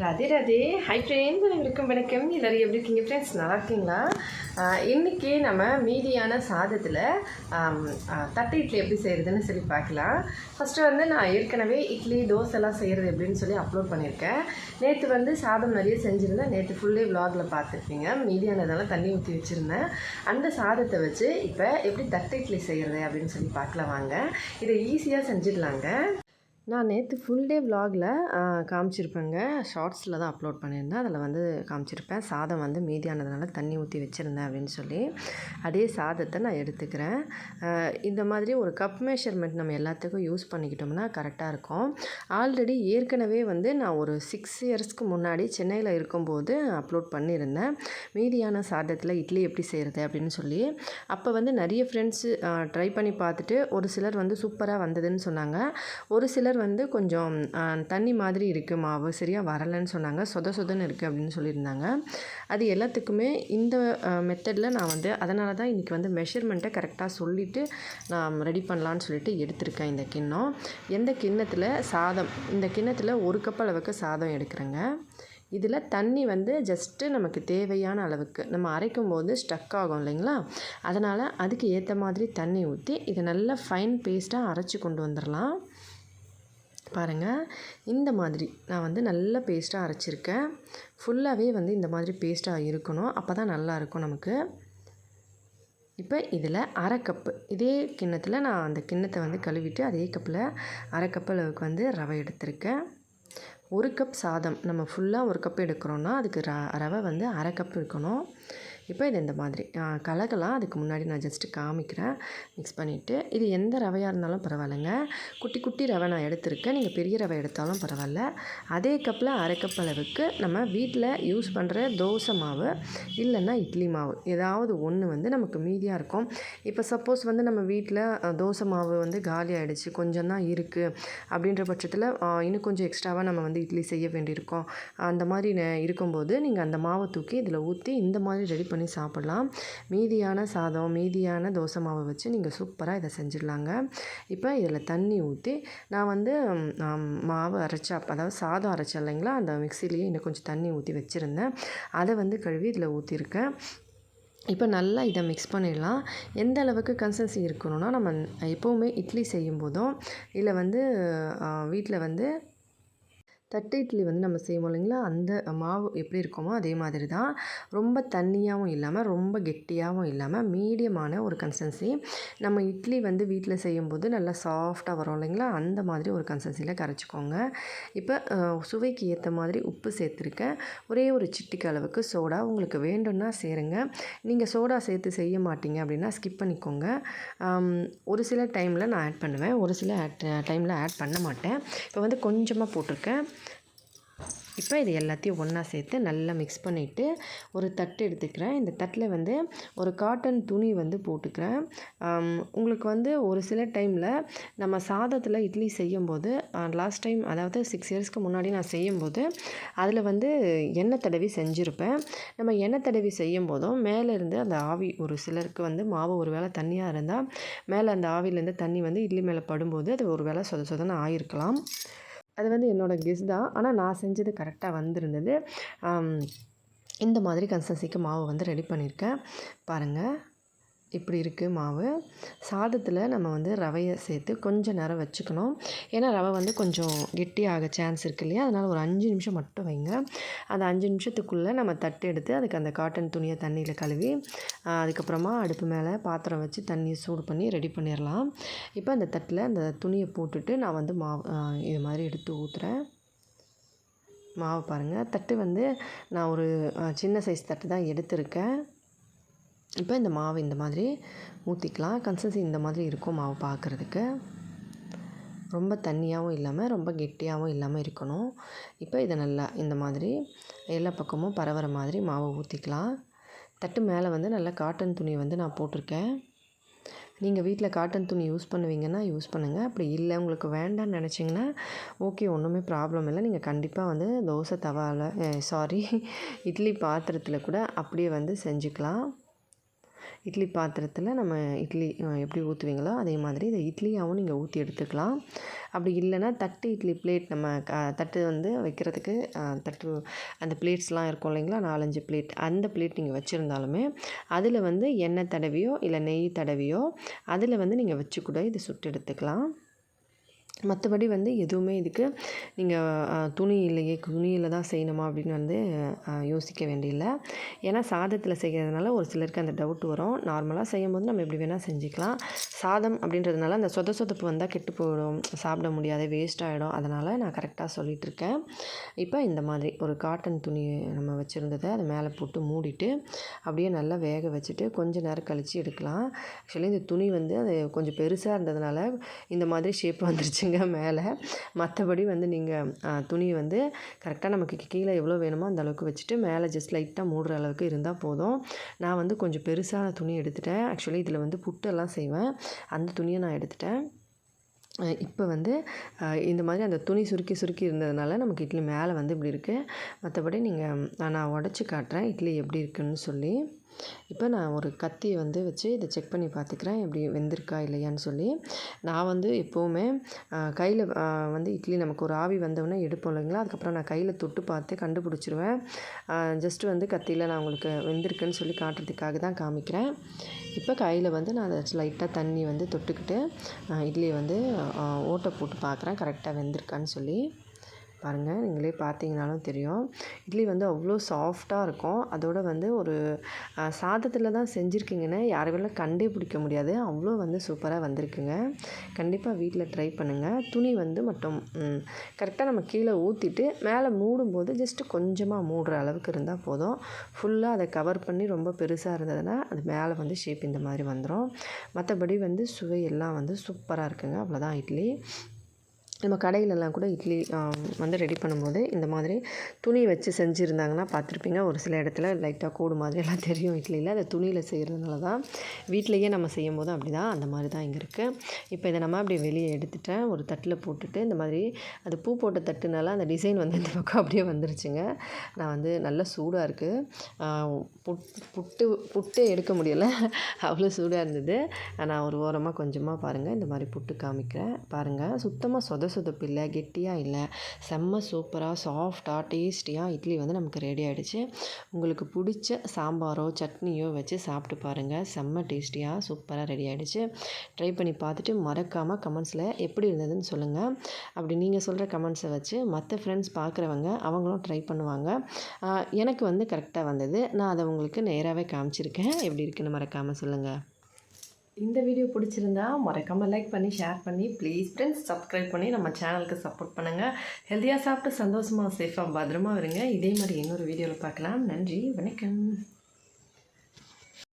Radhe Radhe. Hi friends அனைவருக்கும் வணக்கம். எல்லோரும் எப்படி இருக்கீங்க ஃப்ரெண்ட்ஸ் நல்லா இருக்கீங்களா? இன்றைக்கி நம்ம மீதியான சாதத்தில் தட்டை இட்லி எப்படி செய்கிறதுன்னு சொல்லி பார்க்கலாம். ஃபஸ்ட்டு வந்து நான் ஏற்கனவே இட்லி தோசைலாம் செய்கிறது எப்படின்னு சொல்லி அப்லோட் பண்ணியிருக்கேன். நேற்று வந்து சாதம் நிறைய செஞ்சுருந்தேன். நேற்று ஃபுல்லே விலாகில் பார்த்துருப்பீங்க. மீதியானதெல்லாம் தண்ணி ஊற்றி வச்சுருந்தேன். அந்த சாதத்தை வச்சு இப்போ எப்படி தட்டை இட்லி செய்கிறது அப்படின்னு சொல்லி பார்க்கலாம் வாங்க. இதை ஈஸியாக செஞ்சிடலாங்க. நான் நேற்று ஃபுல் டே விலாகில் காமிச்சிருப்பேங்க. ஷார்ட்ஸில் தான் அப்லோட் பண்ணியிருந்தேன். அதில் வந்து காமிச்சிருப்பேன். சாதம் வந்து மீதியானதுனால தண்ணி ஊற்றி வச்சுருந்தேன் அப்படின்னு சொல்லி. அதே சாதத்தை நான் எடுத்துக்கிறேன். இந்த மாதிரி ஒரு கப் மெஷர்மெண்ட் நம்ம எல்லாத்துக்கும் யூஸ் பண்ணிக்கிட்டோம்னா கரெக்டாக இருக்கும். ஆல்ரெடி ஏற்கனவே வந்து நான் ஒரு சிக்ஸ் இயர்ஸ்க்கு முன்னாடி சென்னையில் இருக்கும்போது அப்லோட் பண்ணியிருந்தேன். மீதியான சாதத்தில் இட்லி எப்படி செய்கிறது அப்படின்னு சொல்லி. அப்போ வந்து நிறைய ஃப்ரெண்ட்ஸு ட்ரை பண்ணி பார்த்துட்டு ஒரு சிலர் வந்து சூப்பராக வந்ததுன்னு சொன்னாங்க. ஒரு சிலர் வந்து கொஞ்சம் தண்ணி மாதிரி இருக்குது மாவு. சரியாக வரலைன்னு சொன்னாங்க. சொத சொதன்னு இருக்குது அப்படின்னு சொல்லியிருந்தாங்க. அது எல்லாத்துக்குமே இந்த மெத்தடில் நான் வந்து அதனால தான் இன்றைக்கி வந்து மெஷர்மெண்ட்டை கரெக்டாக சொல்லிவிட்டு நான் ரெடி பண்ணலான்னு சொல்லிட்டு எடுத்திருக்கேன் இந்த கிண்ணம். எந்த கிண்ணத்தில் சாதம் இந்த கிண்ணத்தில் ஒரு கப் அளவுக்கு சாதம் எடுக்கிறேங்க. இதில் தண்ணி வந்து ஜஸ்ட்டு நமக்கு தேவையான அளவுக்கு நம்ம அரைக்கும் போது ஸ்டக் ஆகும் இல்லைங்களா? அதனால் அதுக்கு ஏற்ற மாதிரி தண்ணி ஊற்றி இதை நல்லா ஃபைன் பேஸ்ட்டாக அரைச்சி கொண்டு வந்துடலாம் பாருங்கள் இந்த மாதிரி நான் வந்து நல்ல பேஸ்ட்டாக அரைச்சிருக்கேன். ஃபுல்லாகவே வந்து இந்த மாதிரி பேஸ்ட்டாக இருக்கணும். அப்போ தான் நல்லாயிருக்கும் நமக்கு. இப்போ இதில் அரை கப்பு இதே கிண்ணத்தில் நான் அந்த கிண்ணத்தை வந்து கழுவிட்டு அதே கப்பில் அரை கப் அளவுக்கு வந்து ரவை எடுத்திருக்கேன். ஒரு கப் சாதம் நம்ம ஃபுல்லாக ஒரு கப் எடுக்கிறோன்னா அதுக்கு ர ரவை வந்து அரை கப் இருக்கணும். இப்போ இது இந்த மாதிரி. கலகலாம் அதுக்கு முன்னாடி நான் ஜஸ்ட்டு காமிக்கிறேன். மிக்ஸ் பண்ணிவிட்டு இது எந்த ரவையாக இருந்தாலும் பரவாயில்லைங்க. குட்டி குட்டி ரவை நான் எடுத்திருக்கேன். நீங்கள் பெரிய ரவை எடுத்தாலும் பரவாயில்ல. அதே கப்பில் அரை கப் அளவுக்கு நம்ம வீட்டில் யூஸ் பண்ணுற தோசை மாவு இல்லைன்னா இட்லி மாவு. ஏதாவது ஒன்று வந்து நமக்கு மீதியாக இருக்கும். இப்போ சப்போஸ் வந்து நம்ம வீட்டில் தோசை மாவு வந்து காலி ஆகிடுச்சு கொஞ்சம் தான் இருக்குது அப்படின்ற பட்சத்தில் இன்னும் கொஞ்சம் எக்ஸ்ட்ராவாக நம்ம வந்து இட்லி செய்ய வேண்டியிருக்கோம். அந்த மாதிரி இருக்கும்போது நீங்கள் அந்த மாவை தூக்கி இதில் ஊற்றி இந்த மாதிரி ரெடி பண்ணி சாப்பிட்லாம். மீதியான சாதம் மீதியான தோசை மாவை வச்சு நீங்கள் சூப்பராக இதை செஞ்சிடலாங்க. இப்போ இதில் தண்ணி ஊற்றி நான் வந்து மாவு அரைச்சா அதாவது சாதம் அரைச்சேன் இல்லைங்களா? அந்த மிக்சிலேயே இன்னும் கொஞ்சம் தண்ணி ஊற்றி வச்சுருந்தேன். அதை வந்து கழுவி இதில் ஊற்றிருக்கேன் இப்போ நல்லா இதை மிக்ஸ் பண்ணிடலாம். எந்த அளவுக்கு கன்சன்சி இருக்கணும்னா நம்ம எப்போவுமே இட்லி செய்யும் போதும் இல்லை வந்து வீட்டில் வந்து தட்டு இட்லி வந்து நம்ம செய்வோம் இல்லைங்களா? அந்த மாவு எப்படி இருக்குமோ அதே மாதிரி தான். ரொம்ப தண்ணியாகவும் இல்லாமல் ரொம்ப கெட்டியாகவும் இல்லாமல் மீடியமான ஒரு கன்சன்சி நம்ம இட்லி வந்து வீட்டில் செய்யும்போது நல்லா சாஃப்டாக வரும் இல்லைங்களா? அந்த மாதிரி ஒரு கன்சன்சியில் கரைச்சிக்கோங்க. இப்போ சுவைக்கு ஏற்ற மாதிரி உப்பு சேர்த்துருக்கேன். ஒரே ஒரு சிட்டிக்கு அளவுக்கு சோடா உங்களுக்கு வேண்டும்னா சேருங்க. நீங்கள் சோடா சேர்த்து செய்ய மாட்டீங்க அப்படின்னா ஸ்கிப் பண்ணிக்கோங்க. ஒரு சில டைமில் நான் ஆட் பண்ணுவேன். ஒரு சில ஆட் டைமில் ஆட் பண்ண மாட்டேன். இப்போ வந்து கொஞ்சமாக போட்டிருக்கேன். இப்போ இது எல்லாத்தையும் ஒன்றா சேர்த்து நல்லா மிக்ஸ் பண்ணிவிட்டு ஒரு தட்டு எடுத்துக்கிறேன். இந்த தட்டில் வந்து ஒரு காட்டன் துணி வந்து போட்டுக்கிறேன். உங்களுக்கு வந்து ஒரு சில டைமில் நம்ம சாதத்தில் இட்லி செய்யும்போது லாஸ்ட் டைம் அதாவது சிக்ஸ் இயர்ஸ்க்கு முன்னாடி நான் செய்யும்போது அதில் வந்து எண்ணெய் தடவி செஞ்சுருப்பேன். நம்ம எண்ணெய் தடவி செய்யும் போதும் மேலே இருந்து அந்த ஆவி ஒரு சிலருக்கு வந்து மாவு ஒரு வேளை தண்ணியாக இருந்தால் மேலே அந்த ஆவிலேருந்து தண்ணி வந்து இட்லி மேலே படும்போது அது ஒரு வேளை சொத சொதன்னு ஆயிருக்கலாம். அது வந்து என்னோடய கெஸ் தான். ஆனால் நான் செஞ்சது கரெக்டாக வந்திருந்தது. இந்த மாதிரி கன்சன்சிக்கு மாவு வந்து ரெடி பண்ணியிருக்கேன் பாருங்கள் இப்படி இருக்குது மாவு. சாதத்தில் நம்ம வந்து ரவையை சேர்த்து கொஞ்சம் நேரம் வச்சுக்கணும். ஏன்னா ரவை வந்து கொஞ்சம் கெட்டியாக சான்ஸ் இருக்கு இல்லையா? அதனால் ஒரு அஞ்சு நிமிஷம் மட்டும் வைங்க. அந்த அஞ்சு நிமிஷத்துக்குள்ளே நம்ம தட்டு எடுத்து அதுக்கு அந்த காட்டன் துணியை தண்ணியில் கழுவி அதுக்கப்புறமா அடுப்பு மேலே பாத்திரம் வச்சு தண்ணியை சூடு பண்ணி ரெடி பண்ணிடலாம் இப்போ அந்த தட்டில் அந்த துணியை போட்டுட்டு நான் வந்து மாவு இது மாதிரி எடுத்து ஊற்றுறேன் மாவு பாருங்கள் தட்டு வந்து நான் ஒரு சின்ன சைஸ் தட்டு தான் எடுத்திருக்கேன். இப்போ இந்த மாவு இந்த மாதிரி ஊற்றிக்கலாம் கன்சன்சி இந்த மாதிரி இருக்கும் மாவு பார்க்குறதுக்கு ரொம்ப தண்ணியாகவும் இல்லாமல் ரொம்ப கெட்டியாகவும் இல்லாமல் இருக்கணும். இப்போ இதை நல்லா இந்த மாதிரி எல்லா பக்கமும் பரவுற மாதிரி மாவை ஊற்றிக்கலாம் தட்டு மேலே வந்து நல்லா காட்டன் துணி வந்து நான் போட்டிருக்கேன். நீங்கள் வீட்டில் காட்டன் துணி யூஸ் பண்ணுவீங்கன்னா யூஸ் பண்ணுங்கள் அப்படி இல்லை உங்களுக்கு வேண்டாம்னு நினச்சிங்கன்னா ஓகே ஒன்றுமே ப்ராப்ளம் இல்லை. நீங்கள் கண்டிப்பாக வந்து தோசை தவாவில் சாரி இட்லி பாத்திரத்தில் கூட அப்படியே வந்து செஞ்சுக்கலாம். இட்லி பாத்திரத்தில் நம்ம இட்லி எப்படி ஊற்றுவீங்களோ அதே மாதிரி இதை இட்லியாகவும் நீங்கள் ஊற்றி எடுத்துக்கலாம். அப்படி இல்லைன்னா தட்டு இட்லி பிளேட் நம்ம க தட்டு வந்து வைக்கிறதுக்கு தட்டு அந்த பிளேட்ஸ்லாம் இருக்கும் இல்லைங்களா? நாலஞ்சு பிளேட் அந்த பிளேட் நீங்கள் வச்சுருந்தாலுமே அதில் வந்து எண்ணெய் தடவியோ இல்லை நெய் தடவியோ அதில் வந்து நீங்கள் வச்சு கூட இதை சுட்டு எடுத்துக்கலாம். மற்றபடி வந்து எதுவுமே இதுக்கு நீங்கள் துணி இல்லையே துணியில் தான் செய்யணுமா அப்படின்னு வந்து யோசிக்க வேண்டியதில்லை ஏன்னா சாதத்தில் செய்கிறதுனால ஒரு சிலருக்கு அந்த டவுட் வரும். நார்மலாக செய்யும் போது நம்ம எப்படி வேணால் செஞ்சுக்கலாம். சாதம் அப்படின்றதுனால அந்த சொத சொதப்பு வந்தால் கெட்டு போயிடும். சாப்பிட முடியாது வேஸ்ட் ஆகிடும் அதனால் நான் கரெக்டாக சொல்லிகிட்டு இருக்கேன் இப்போ இந்த மாதிரி ஒரு காட்டன் துணி நம்ம வச்சுருந்ததை அதை மேலே போட்டு மூடிட்டு அப்படியே நல்லா வேக வச்சுட்டு கொஞ்ச நேரம் கழித்து எடுக்கலாம். ஆக்சுவலி இந்த துணி வந்து அது கொஞ்சம் பெருசாக இருந்ததுனால இந்த மாதிரி ஷேப் வந்துருச்சு. வச்சுங்க மேலே. மற்றபடி வந்து நீங்கள் துணி வந்து கரெக்டாக நமக்கு கீழே எவ்வளோ வேணுமோ அந்த அளவுக்கு வச்சுட்டு மேலே ஜஸ்ட் லைட்டாக மூடுற அளவுக்கு இருந்தால் போதும். நான் வந்து கொஞ்சம் பெருசான துணி எடுத்துட்டேன். ஆக்சுவலி இதில் வந்து புட்டெல்லாம் செய்வேன். அந்த துணியை நான் எடுத்துட்டேன். இப்போ வந்து இந்த மாதிரி அந்த துணி சுருக்கி சுருக்கி இருந்ததுனால நமக்கு இட்லி மேலே வந்து இப்படி இருக்குது மற்றபடி நீங்கள் நான் உடச்சி காட்டுறேன். இட்லி எப்படி இருக்குன்னு சொல்லி. இப்போ நான் ஒரு கத்தியை வந்து வச்சு இதை செக் பண்ணி பார்த்துக்கிறேன் எப்படி வெந்திருக்கா இல்லையான்னு சொல்லி. நான் வந்து எப்போவுமே கையில் வந்து இட்லி நமக்கு ஒரு ஆவி வந்தவுடனே எடுப்போம் இல்லைங்களா? அதுக்கப்புறம் நான் கையில் தொட்டு பார்த்து கண்டுபிடிச்சிருவேன். ஜஸ்ட்டு வந்து கத்தியில் நான் உங்களுக்கு வெந்திருக்குன்னு சொல்லி காட்டுறதுக்காக தான் காமிக்கிறேன். இப்போ கையில் வந்து நான் அதை லைட்டாக தண்ணி வந்து தொட்டுக்கிட்டு இட்லியை வந்து ஓட்டை போட்டு பார்க்குறேன் கரெக்டாக வெந்திருக்கான்னு சொல்லி. பாருங்கள் நீங்களே பார்த்தீங்கனாலும் தெரியும். இட்லி வந்து அவ்வளோ சாஃப்டாக இருக்கும். அதோட வந்து ஒரு சாதத்தில் தான் செஞ்சுருக்கீங்கன்னு யாரும் கண்டே பிடிக்க முடியாது. அவ்வளோ வந்து சூப்பராக வந்திருக்குங்க. கண்டிப்பாக வீட்டில் ட்ரை பண்ணுங்கள் துணி வந்து மட்டும் கரெக்டாக நம்ம கீழே ஊற்றிட்டு மேலே மூடும்போது ஜஸ்ட்டு கொஞ்சமாக மூடுற அளவுக்கு இருந்தால் போதும். ஃபுல்லாக அதை கவர் பண்ணி ரொம்ப பெருசாக இருந்ததுன்னா அது மேலே வந்து ஷேப் இந்த மாதிரி வந்துடும் மற்றபடி வந்து சுவை எல்லாம் வந்து சூப்பராக இருக்குங்க. அவ்வளோதான் இட்லி. நம்ம கடையிலலாம் கூட இட்லி வந்து ரெடி பண்ணும்போது இந்த மாதிரி துணி வச்சு செஞ்சுருந்தாங்கன்னா பார்த்துருப்பீங்க. ஒரு சில இடத்துல லைட்டாக கூடு மாதிரி எல்லாம் தெரியும் இட்லியில். அதை துணியில் செய்கிறதுனால தான் வீட்டிலையே நம்ம செய்யும் போது அப்படி தான் அந்த மாதிரி தான் இங்கே இருக்குது இப்போ இதை நம்ம அப்படியே வெளியே எடுத்துட்டேன். ஒரு தட்டில் போட்டுட்டு இந்த மாதிரி அது பூ போட்ட தட்டுனால அந்த டிசைன் வந்து இந்த பக்கம் அப்படியே வந்துருச்சுங்க. நான் வந்து நல்லா சூடாக இருக்குது புட் புட்டு புட்டே எடுக்க முடியலை. அவ்வளோ சூடாக இருந்தது. நான் ஒரு ஓரமாக கொஞ்சமாக பாருங்கள் இந்த மாதிரி புட்டு காமிக்கிறேன். பாருங்கள் சுத்தமாக சொத சொதப்பு இல்லை கெட்டியாக இல்லை செம்ம சூப்பராக சாஃப்டாக டேஸ்டியாக இட்லி வந்து நமக்கு ரெடி ஆகிடுச்சு உங்களுக்கு பிடிச்ச சாம்பாரோ சட்னியோ வச்சு சாப்பிட்டு பாருங்கள் செம்ம டேஸ்டியாக சூப்பராக ரெடி ஆகிடுச்சு ட்ரை பண்ணி பார்த்துட்டு மறக்காமல் கமெண்ட்ஸில் எப்படி இருந்ததுன்னு சொல்லுங்கள் அப்படி நீங்கள் சொல்கிற கமெண்ட்ஸை வச்சு மற்ற ஃப்ரெண்ட்ஸ் பார்க்குறவங்க அவங்களும் ட்ரை பண்ணுவாங்க. எனக்கு வந்து கரெக்டாக வந்தது. நான் அதை உங்களுக்கு நேராகவே காமிச்சிருக்கேன். எப்படி இருக்குன்னு மறக்காமல் சொல்லுங்கள் இந்த வீடியோ பிடிச்சிருந்தா மறக்காமல் லைக் பண்ணி ஷேர் பண்ணி ப்ளீஸ் ஃப்ரெண்ட்ஸ் சப்ஸ்கிரைப் பண்ணி நம்ம சேனலுக்கு சப்போர்ட் பண்ணுங்கள் ஹெல்த்தியாக சாப்பிட்டு சந்தோஷமாக சேஃபாக பத்திரமா வருங்க இதே மாதிரி இன்னொரு வீடியோவில் பார்க்கலாம். நன்றி வணக்கம்.